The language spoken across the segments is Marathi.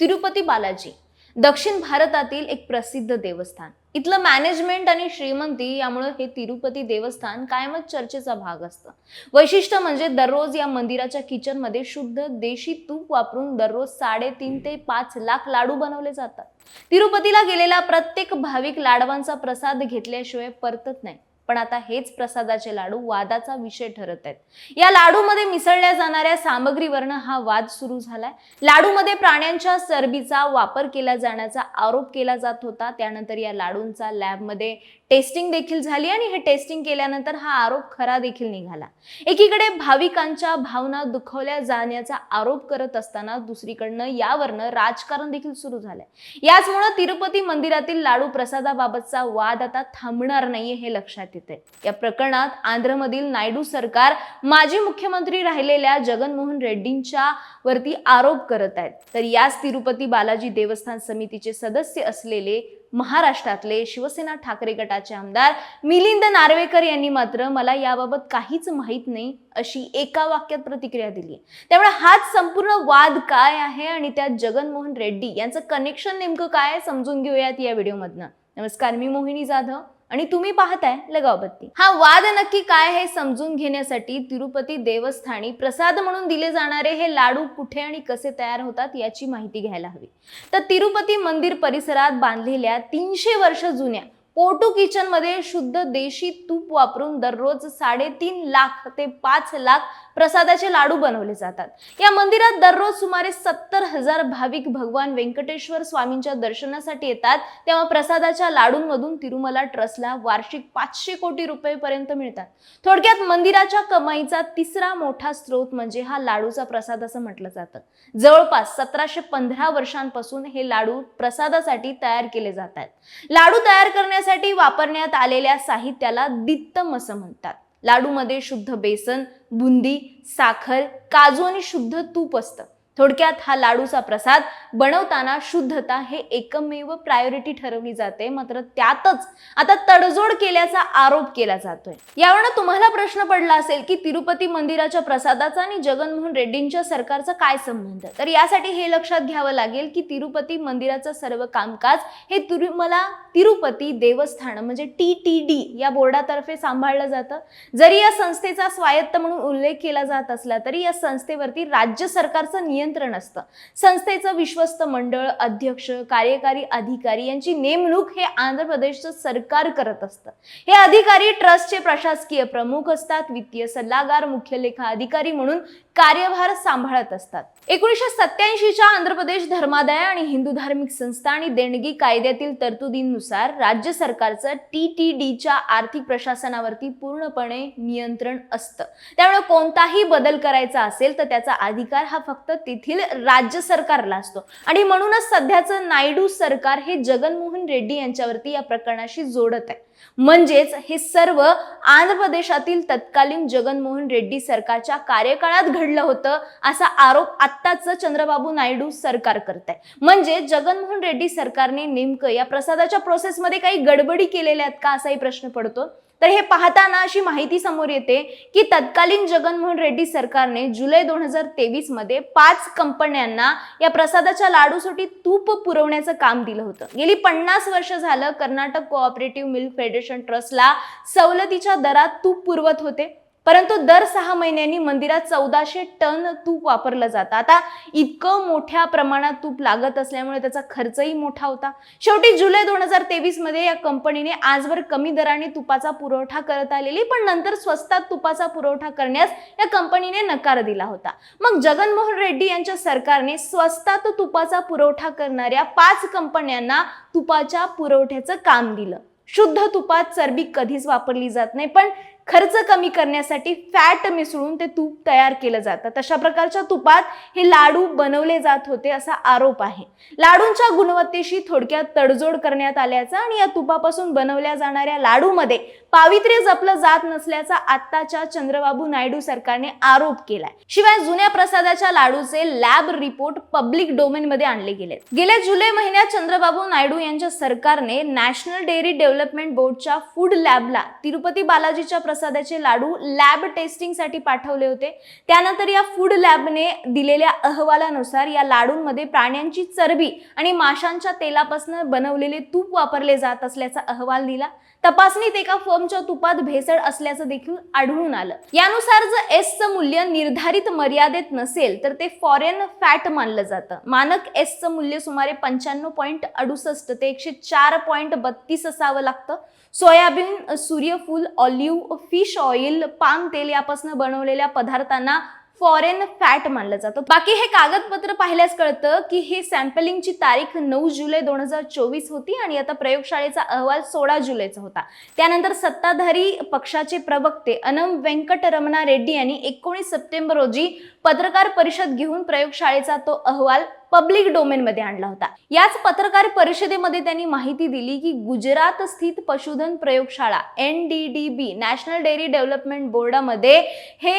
तिरुपती बालाजी दक्षिण भारतातील एक प्रसिद्ध देवस्थान. इथलं मॅनेजमेंट आणि श्रीमंती यामुळे हे तिरुपती देवस्थान कायमच चर्चेचा भाग असतं. वैशिष्ट्य म्हणजे दररोज या मंदिराच्या किचनमध्ये शुद्ध देशी तूप वापरून दररोज साडेतीन ते पाच लाख लाडू बनवले जातात. तिरुपतीला गेलेला प्रत्येक भाविक लाडवांचा प्रसाद घेतल्याशिवाय परतत नाही. पण आता हेच प्रसादाचे लाडू वादाचा विषय ठरत आहेत. या लाडूमध्ये मिसळल्या जाणाऱ्या सामग्रीवरनं हा वाद सुरू झालाय. लाडूमध्ये प्राण्यांच्या चरबीचा वापर केला जाण्याचा आरोप केला जात होता. त्यानंतर या लाडूंचा लॅबमध्ये टेस्टिंग देखील झाली आणि हे टेस्टिंग केल्यानंतर हा आरोप खरा देखील निघाला. एकीकडे भाविकांच्या भावना दुखवल्या जाण्याचा आरोप करत असताना दुसरीकडनं यावरनं राजकारण देखील सुरू झालंय. याचमुळं तिरुपती मंदिरातील लाडू प्रसादाबाबतचा वाद आता थांबणार नाहीये हे लक्षात येते या प्रकरणात आंध्रमधील नायडू सरकार माजी मुख्यमंत्री राहिलेल्या जगनमोहन रेड्डींच्या वरती आरोप करत आहेत. तर याच तिरुपती बालाजी देवस्थान समितीचे सदस्य असलेले महाराष्ट्रातले शिवसेना ठाकरे गटाचे आमदार मिलिंद नार्वेकर यांनी मात्र मला याबाबत काहीच माहीत नाही अशी एका वाक्यात प्रतिक्रिया दिली त्यामुळे हाच संपूर्ण वाद काय आहे आणि त्यात जगनमोहन रेड्डी यांचं कनेक्शन नेमकं काय समजून घेऊयात या व्हिडिओमधनं. नमस्कार मी मोहिनी जाधव. आणि तुम्ही पाहताय लगावबत्ती. हा वाद नक्की काय हे समजून घेण्यासाठी तिरुपती देवस्थानी प्रसाद म्हणून दिले जाणारे हे लाडू कुठे आणि कसे तयार होतात याची माहिती घ्यायला हवी. तर तिरुपती मंदिर परिसरात बांधलेल्या तीनशे वर्ष जुन्या पोटू किचनमध्ये शुद्ध देशी तूप वापरून दररोज साडेतीन लाख ते पाच लाख प्रसादाचे लाडू बनवले जातात. या मंदिरात दररोज सुमारे सत्तर हजार भाविक भगवान व्यंकटेश्वर स्वामींच्या दर्शनासाठी येतात. तेव्हा प्रसादाच्या लाडूंमधून तिरुमला ट्रस्टला वार्षिक पाचशे कोटी रुपये पर्यंत मिळतात. थोडक्यात मंदिराच्या कमाईचा तिसरा मोठा स्रोत म्हणजे हा लाडूचा प्रसाद असं म्हटलं जातं. जवळपास सतराशे पंधरा वर्षांपासून हे लाडू प्रसादासाठी तयार केले जात आहेत लाडू तयार करण्यासाठी वापरण्यात आलेल्या साहित्याला दित्तम असं म्हणतात. लाडूमध्ये शुद्ध बेसन बुंदी साखर काजू आणि शुद्ध तूप असतं. थोडक्यात हा लाडूचा प्रसाद बनवताना शुद्धता हे एकमेव प्रायोरिटी ठरवली जाते. मात्र त्यातच आता तडजोड केल्याचा आरोप केला जातोय. यावरनं तुम्हाला प्रश्न पडला असेल की तिरुपती मंदिराच्या प्रसादाचा आणि जगनमोहन रेड्डींच्या सरकारचा काय संबंध? तर यासाठी हे लक्षात घ्यावं लागेल की तिरुपती मंदिराचं सर्व कामकाज हे तिरुमला तिरुपती देवस्थान म्हणजे टी टी डी या बोर्डातर्फे सांभाळलं जातं. जरी या संस्थेचा स्वायत्त म्हणून उल्लेख केला जात असला तरी या संस्थेवरती राज्य सरकारचं नियंत्रण असतं. संस्थेचं विश्वस्त मंडळ अध्यक्ष कार्यकारी अधिकारी यांची नेमणूक हे आंध्र प्रदेशचं सरकार करत असतं. हे अधिकारी ट्रस्टचे प्रशासकीय प्रमुख असतात वित्तीय सल्लागार मुख्य लेखा अधिकारी म्हणून कार्यभार सांभाळत असतात. एकोणीसशे सत्याऐंशीच्या आंध्र प्रदेश धर्मादाय आणि हिंदू धार्मिक संस्था आणि देणगी कायद्यातील तरतुदींनुसार राज्य सरकारचं टी टी डीच्या आर्थिक प्रशासनावरती पूर्णपणे नियंत्रण असतं. त्यामुळे कोणताही बदल करायचा असेल तर त्याचा अधिकार हा फक्त तेथील राज्य सरकारला असतो. आणि म्हणूनच सध्याचं नायडू सरकार हे जगनमोहन रेड्डी यांच्यावरती या प्रकरणाशी जोडत आहे. म्हणजेच हे सर्व आंध्र प्रदेशातील तत्कालीन जगनमोहन रेड्डी सरकारच्या कार्यकाळात घडलं होतं असा आरोप आत्ताच चंद्रबाबू नायडू सरकार करत आहे म्हणजे जगनमोहन रेड्डी सरकारने नेमकं या प्रसादाच्या प्रोसेसमध्ये काही गडबडी केलेल्या आहेत का असाही प्रश्न पडतो. तर हे पाहताना अशी माहिती समोर येते की तत्कालीन जगनमोहन रेड्डी सरकारने जुलै दोन हजार तेवीसमध्ये पाच कंपन्यांना या प्रसादाच्या लाडूसाठी तूप पुरवण्याचं काम दिलं होतं. गेली पन्नास वर्ष झालं कर्नाटक कोऑपरेटिव्ह मिल्क फेडरेशन ट्रस्टला सवलतीच्या दरात तूप पुरवत होते. परंतु दर सहा महिन्यांनी मंदिरात चौदाशे टन तूप वापरलं जातं. आता इतकं मोठ्या प्रमाणात तूप लागत असल्यामुळे त्याचा खर्चही मोठा होता. शेवटी जुलै दोन हजार तेवीसमध्ये या कंपनीने आजवर कमी दराने तुपाचा पुरवठा करत आलेली पण नंतर स्वस्तात तुपाचा पुरवठा करण्यास या कंपनीने नकार दिला होता. मग जगनमोहन रेड्डी यांच्या सरकारने स्वस्तात तुपाचा पुरवठा करणाऱ्या पाच कंपन्यांना तुपाच्या पुरवठ्याचं काम दिलं. शुद्ध तुपात चरबी कधीच वापरली जात नाही पण खर्च कमी करण्यासाठी फॅट मिसळून ते तूप तयार केलं जातं. तशा प्रकारच्या तुपात हे लाडू बनवले जात होते असा आरोप आहे. लाडूंच्या गुणवत्तेशी थोडक्यात तडजोड करण्यात आल्याचा आणि या तुपापासून बनवल्या जाणाऱ्या लाडूमध्ये पावित्र्य जपलं जात नसल्याचा आत्ताच्या चंद्रबाबू नायडू सरकारने आरोप केलाय. शिवाय जुन्या प्रसादाच्या लाडूचे लॅब रिपोर्ट पब्लिक डोमेन मध्ये आणले गेले गेल्या जुलै महिन्यात चंद्रबाबू नायडू यांच्या सरकारने नॅशनल डेअरी डेव्हलपमेंट बोर्डच्या फूड लॅबला तिरुपती बालाजीच्या प्रसादाचे लाडू लॅब टेस्टिंगसाठी पाठवले होते. त्यानंतर या फूड लॅबने दिलेल्या अहवालानुसार या लाडूंमध्ये प्राण्यांची चरबी आणि माशांच्या तेलापासून बनवलेले तूप वापरले जात असल्याचा अहवाल दिला. तपासणीत एका फर्मच्या तुपात भेसळ असल्याचं देखील आढळून आलं. यानुसार जर एसचं मूल्य निर्धारित मर्यादेत नसेल तर ते फॉरेन फॅट मानलं जातं. मानक एसचं मूल्य सुमारे पंच्याण्णव पॉईंट अडुसष्ट ते एकशे चार पॉईंट बत्तीस असावं लागतं. सोयाबीन सूर्यफूल ऑलिव्ह फिश ऑइल पाम तेल यापासून बनवलेल्या पदार्थांना फॉरेन फॅट मानलं जातं. बाकी हे कागदपत्र पाहिल्यास कळतं की हे सॅम्पलिंगची तारीख नऊ जुलै दोन हजार चोवीस होती आणि आता प्रयोगशाळेचा अहवाल सोळा जुलैचा होता. त्यानंतर सत्ताधारी पक्षाचे प्रवक्ते अनम व्यंकटरमणा रेड्डी यांनी एकोणीस सप्टेंबर रोजी पत्रकार परिषद घेऊन प्रयोगशाळेचा तो अहवाल पब्लिक डोमेनमध्ये आणला होता. याच पत्रकार परिषदेमध्ये त्यांनी माहिती दिली की गुजरात स्थित पशुधन प्रयोगशाळा N D D B national dairy development बोर्डामध्ये हे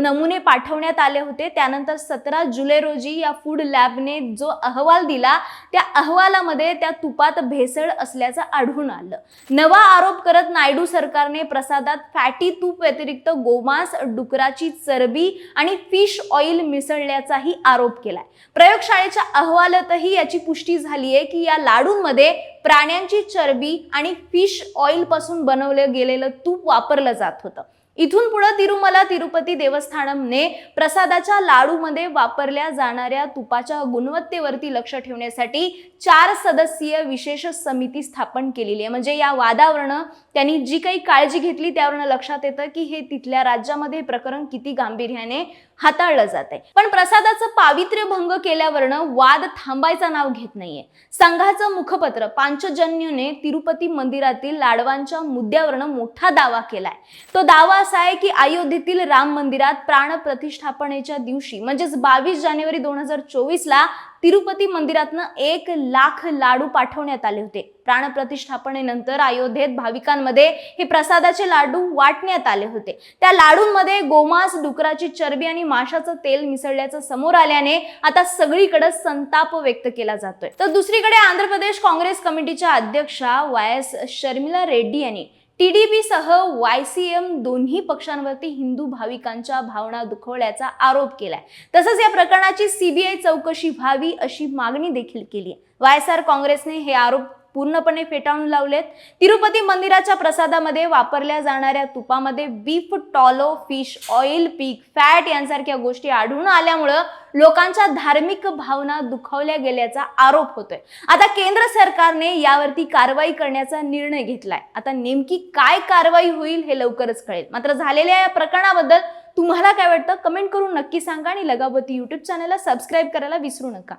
नमुने पाठवण्यात आले होते. त्यानंतर सतरा जुलै रोजी या फूड लॅबने जो अहवाल दिला त्या अहवालामध्ये त्या तुपात भेसळ असल्याचं आढळून आलं. नवा आरोप करत नायडू सरकारने प्रसादात फॅटी तूप व्यतिरिक्त गोमांस डुकराची चरबी आणि फिश ऑइल मिसळल्याचाही आरोप केलाय. प्रयोगशाळेच्या अहवालातही याची पुष्टी झाली आहे की या लाडूंमध्ये प्राण्यांची चरबी आणि फिश ऑइलपासून बनवलं गेलेलं तूप वापरलं जात होतं. इथून पुढे तिरुमला तिरुपती देवस्थानमने प्रसादाच्या लाडूमध्ये वापरल्या जाणाऱ्या तुपाच्या गुणवत्तेवरती लक्ष ठेवण्यासाठी चार सदस्यीय विशेष समिती स्थापन केलेली आहे म्हणजे या वादावरनं त्यांनी जी काही काळजी घेतली त्यावरनं लक्षात येतं की हे तिथल्या राज्यामध्ये प्रकरण किती गांभीर्याने हाताळलं जात आहे. पण प्रसादाचं पावित्र्य भंग केल्यावरनं वाद थांबायचं नाव घेत नाहीये. संघाचं मुखपत्र पांचजन्यने तिरुपती मंदिरातील लाडवांच्या मुद्द्यावरनं मोठा दावा केलाय. तो दावा असा आहे की अयोध्येतील राम मंदिरात प्राण प्रतिष्ठापनेच्या दिवशी म्हणजेच बावीस जानेवारी दोन हजार चोवीस ला तिरुपती मंदिरातनं एक लाख लाडू पाठवण्यात आले होते. प्राण प्रतिष्ठापनेनंतर अयोध्येत भाविकांमध्ये हे प्रसादाचे लाडू वाटण्यात आले होते. त्या लाडूंमध्ये गोमांस डुकराची चरबी आणि माशाचं तेल मिसळल्याचं समोर आल्याने आता सगळीकडे संताप व्यक्त केला जातोय. तर दुसरीकडे आंध्र प्रदेश काँग्रेस कमिटीच्या अध्यक्षा वाय एस शर्मिला रेड्डी यांनी टीडीपी सह एम दोन्ही पक्षांवरती हिंदू भाविकांच्या भावना दुखवल्याचा आरोप केलाय. तसंच या प्रकरणाची सीबीआय चौकशी व्हावी अशी मागणी देखील केली आहे वाय एस आर काँग्रेसने हे आरोप पूर्णपणे फेटाळून लावलेत. तिरुपती मंदिराच्या प्रसादामध्ये वापरल्या जाणाऱ्या तुपामध्ये beef tallow fish oil pig fat यांसारख्या गोष्टी आढळून आल्यामुळं लोकांच्या धार्मिक भावना दुखावल्या गेल्याचा आरोप होतोय. आता केंद्र सरकारने यावरती कारवाई करण्याचा निर्णय घेतलाय. आता नेमकी काय कारवाई होईल हे लवकरच कळेल. मात्र झालेल्या या प्रकरणाबद्दल तुम्हाला काय वाटतं? कमेंट करून नक्की सांगा आणि लगावती युट्यूब चॅनलला सबस्क्राईब करायला विसरू नका.